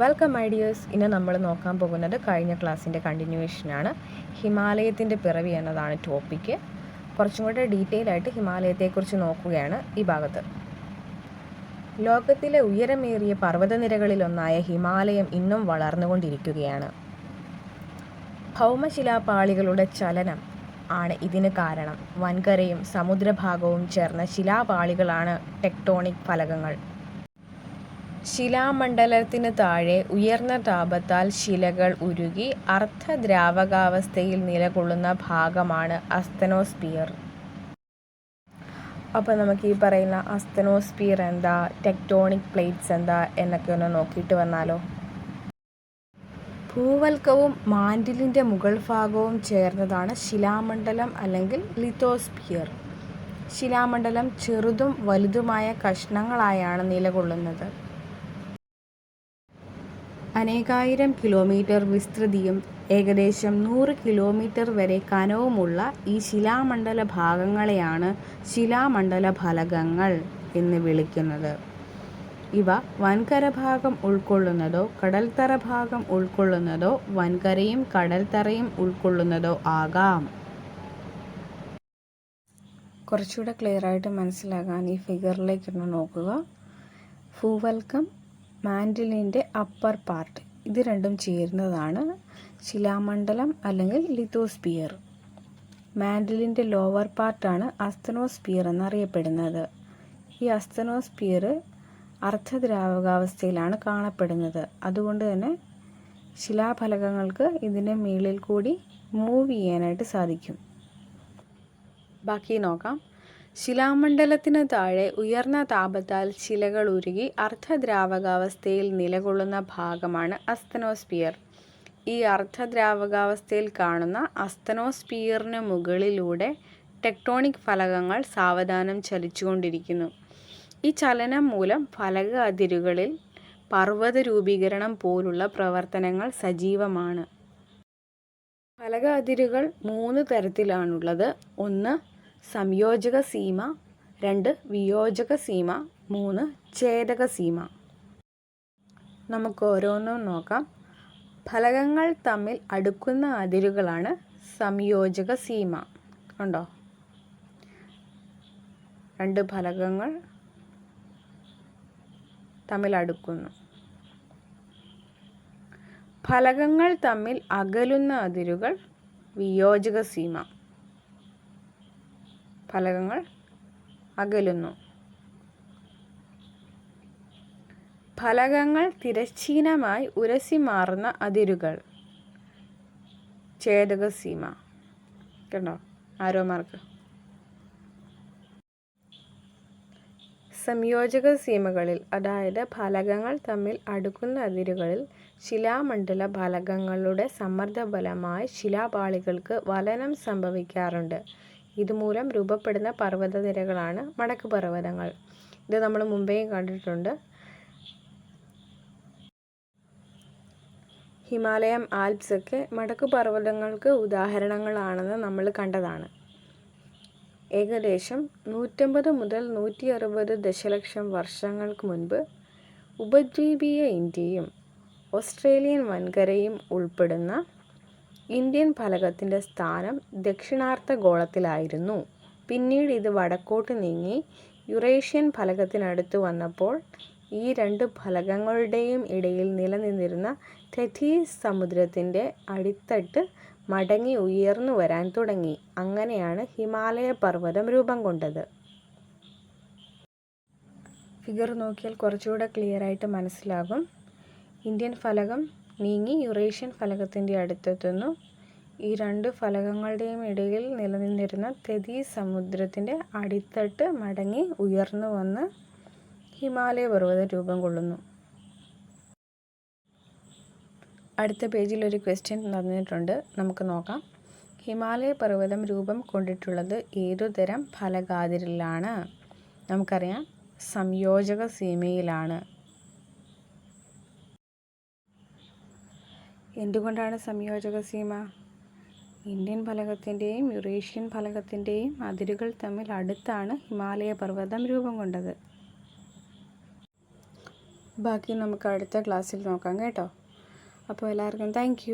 Welcome ഐഡിയേഴ്സ് ഇന്ന് നമ്മൾ നോക്കാൻ പോകുന്നത് കഴിഞ്ഞ ക്ലാസ്സിന്റെ കണ്ടിന്യൂവേഷനാണ് ഹിമാലയത്തിന്റെ പിറവി എന്നതാണ് ടോപ്പിക്ക് കുറച്ചും കൂടെ ഡീറ്റെയിൽ ആയിട്ട് ഹിമാലയത്തെക്കുറിച്ച് നോക്കുകയാണ് ഈ ഭാഗത്ത്. ലോകത്തിലെ ഉയരമേറിയ പർവതനിരകളിലൊന്നായ ഹിമാലയം ഇന്നും വളർന്നുകൊണ്ടിരിക്കുകയാണ്. ഭൗമശിലാപാളികളുടെ ചലനം ആണ് ഇതിന് കാരണം. വൻകരയും സമുദ്രഭാഗവും ചേർന്ന ശിലാപാളികളാണ് ടെക്ടോണിക് ഫലകങ്ങൾ. ശിലാമണ്ഡലത്തിന് താഴെ ഉയർന്ന താപത്താൽ ശിലകൾ ഉരുകി അർദ്ധദ്രാവകാവസ്ഥയിൽ നിലകൊള്ളുന്ന ഭാഗമാണ് അസ്തനോസ്പിയർ. അപ്പോൾ നമുക്ക് ഈ പറയുന്ന അസ്തനോസ്പിയർ എന്താ ടെക്ടോണിക് പ്ലേറ്റ്സ് എന്താ എന്നൊക്കെ ഒന്ന് നോക്കിയിട്ട് വന്നാലോ? ഭൂവൽക്കവും മാൻഡിലിന്റെ മുകൾ ഭാഗവും ചേർന്നതാണ് ശിലാമണ്ഡലം അല്ലെങ്കിൽ ലിത്തോസ്പിയർ. ശിലാമണ്ഡലം ചെറുതും വലുതുമായ കഷ്ണങ്ങളായാണ് നിലകൊള്ളുന്നത്. അനേകായിരം കിലോമീറ്റർ വിസ്തൃതിയും ഏകദേശം നൂറ് കിലോമീറ്റർ വരെ കനവുമുള്ള ഈ ശിലാമണ്ഡല ഭാഗങ്ങളെയാണ് ശിലാമണ്ഡല ഫലകങ്ങൾ എന്ന് വിളിക്കുന്നത്. ഇവ വൻകര ഭാഗം ഉൾക്കൊള്ളുന്നതോ കടൽത്തറ ഭാഗം ഉൾക്കൊള്ളുന്നതോ വൻകരയും കടൽത്തറയും ഉൾക്കൊള്ളുന്നതോ ആകാം. കുറച്ചുകൂടെ ക്ലിയർ ആയിട്ട് മനസ്സിലാകാൻ ഈ ഫിഗറിലേക്കൊന്ന് നോക്കുക. ഭൂവൽക്കം മാൻഡിലിന്റെ അപ്പർ പാർട്ട്. ഇത് രണ്ടും ചേരുന്നതാണ് ശിലാമണ്ഡലം അല്ലെങ്കിൽ ലിത്തോസ്പിയർ മാൻഡിലിന്റെ ലോവർ പാർട്ടാണ് അസ്തനോസ്പിയർ എന്നറിയപ്പെടുന്നത്. ഈ അസ്തനോസ്പിയർ അർദ്ധദ്രാവകാവസ്ഥയിലാണ് കാണപ്പെടുന്നത്. അതുകൊണ്ട് തന്നെ ശിലാഫലകങ്ങൾക്ക് ഇതിന്റെ മേളിൽ കൂടി മൂവ് ചെയ്യാനായിട്ട് സാധിക്കും. ബാക്കി നോക്കാം. ശിലാമണ്ഡലത്തിന് താഴെ ഉയർന്ന താപത്താൽ ശിലകൾ ഉരുകി അർദ്ധദ്രാവകാവസ്ഥയിൽ നിലകൊള്ളുന്ന ഭാഗമാണ് അസ്തനോസ്പിയർ. ഈ അർദ്ധദ്രാവകാവസ്ഥയിൽ കാണുന്ന അസ്തനോസ്പിയറിന് മുകളിലൂടെ ടെക്ടോണിക് ഫലകങ്ങൾ സാവധാനം ചലിച്ചുകൊണ്ടിരിക്കുന്നു. ഈ ചലനം മൂലം ഫലക അതിരുകളിൽ പർവത രൂപീകരണം പോലുള്ള പ്രവർത്തനങ്ങൾ സജീവമാണ്. ഫലക അതിരുകൾ മൂന്ന് തരത്തിലാണുള്ളത്. ഒന്ന് സംയോജക സീമ രണ്ട് വിയോജക സീമ മൂന്ന് ഛേദക സീമ. നമുക്ക് ഓരോന്നും നോക്കാം. ഫലകങ്ങൾ തമ്മിൽ അടുക്കുന്ന അതിരുകളാണ് സംയോജക സീമ. ഉണ്ടോ രണ്ട് ഫലകങ്ങൾ തമ്മിൽ അടുക്കുന്നു. ഫലകങ്ങൾ തമ്മിൽ അകലുന്ന അതിരുകൾ വിയോജക സീമ. ഫലകങ്ങൾ അകലുന്നു. ഫലകങ്ങൾ തിരശ്ചീനമായി ഉരസി മാറുന്ന അതിരുകൾ. ഛേദക സീമ. കണ്ടോ? Arrow mark. സംയോജക സീമകളിൽ അതായത് ഫലകങ്ങൾ തമ്മിൽ അടുക്കുന്ന അതിരുകളിൽ ശിലാമണ്ഡല ഫലകങ്ങളുടെ സമ്മർദ്ദഫലമായി ശിലാപാളികൾക്ക് വലനം സംഭവിക്കാറുണ്ട്. ഇതുമൂലം രൂപപ്പെടുന്ന പർവതനിരകളാണ് മടക്ക് പർവതങ്ങൾ. ഇത് നമ്മൾ മുമ്പേയും കണ്ടിട്ടുണ്ട്. ഹിമാലയം ആൽപ്സ് ഒക്കെ മടക്ക് പർവതങ്ങൾക്ക് ഉദാഹരണങ്ങളാണെന്ന് നമ്മൾ കണ്ടതാണ്. ഏകദേശം നൂറ്റമ്പത് മുതൽ നൂറ്റി അറുപത് ദശലക്ഷം വർഷങ്ങൾക്ക് മുൻപ് ഉപദ്വീപീയ ഇന്ത്യയും ഓസ്ട്രേലിയൻ വൻകരയും ഉൾപ്പെടുന്ന ഇന്ത്യൻ ഫലകത്തിന്റെ സ്ഥാനം ദക്ഷിണാർദ്ധഗോളത്തിലായിരുന്നു പിന്നീട് ഇത് വടക്കോട്ട് നീങ്ങി യുറേഷ്യൻ ഫലകത്തിനടുത്ത് വന്നപ്പോൾ ഈ രണ്ട് ഫലകങ്ങളുടെയും ഇടയിൽ നിലനിന്നിരുന്ന തെഥീസ് സമുദ്രത്തിന്റെ അടിത്തട്ട് മടങ്ങി ഉയർന്നു വരാൻ തുടങ്ങി. അങ്ങനെയാണ് ഹിമാലയ പർവതം രൂപം കൊണ്ടത്. ഫിഗർ നോക്കിയാൽ കുറച്ചുകൂടെ ക്ലിയർ ആയിട്ട് മനസ്സിലാകും. ഇന്ത്യൻ ഫലകം നീങ്ങി യുറേഷ്യൻ ഫലകത്തിന്റെ അടുത്തെത്തുന്നു. ഈ രണ്ട് ഫലകങ്ങളുടെയും ഇടയിൽ നിലനിന്നിരുന്ന തെതീസ് സമുദ്രത്തിന്റെ അടിത്തട്ട് മടങ്ങി ഉയർന്നു വന്ന് ഹിമാലയ പർവത രൂപം കൊള്ളുന്നു. അടുത്ത പേജിൽ ഒരു ക്വസ്റ്റ്യൻ തന്നിട്ടുണ്ട്. നമുക്ക് നോക്കാം. ഹിമാലയ പർവതം രൂപം കൊണ്ടിട്ടുള്ളത് ഏതുതരം ഫലകാതിരിലാണ്? നമുക്കറിയാം. സംയോജക സീമയിലാണ്. എന്തുകൊണ്ടാണ് സംയോജക സീമ? ഇന്ത്യൻ ഫലകത്തിന്റെയും യുറേഷ്യൻ ഫലകത്തിന്റെയും അതിരുകൾ തമ്മിൽ അടുത്താണ് ഹിമാലയ പർവതം രൂപം കൊണ്ടത്. ബാക്കി നമുക്ക് അടുത്ത ക്ലാസ്സിൽ നോക്കാം കേട്ടോ. അപ്പോൾ എല്ലാവർക്കും താങ്ക്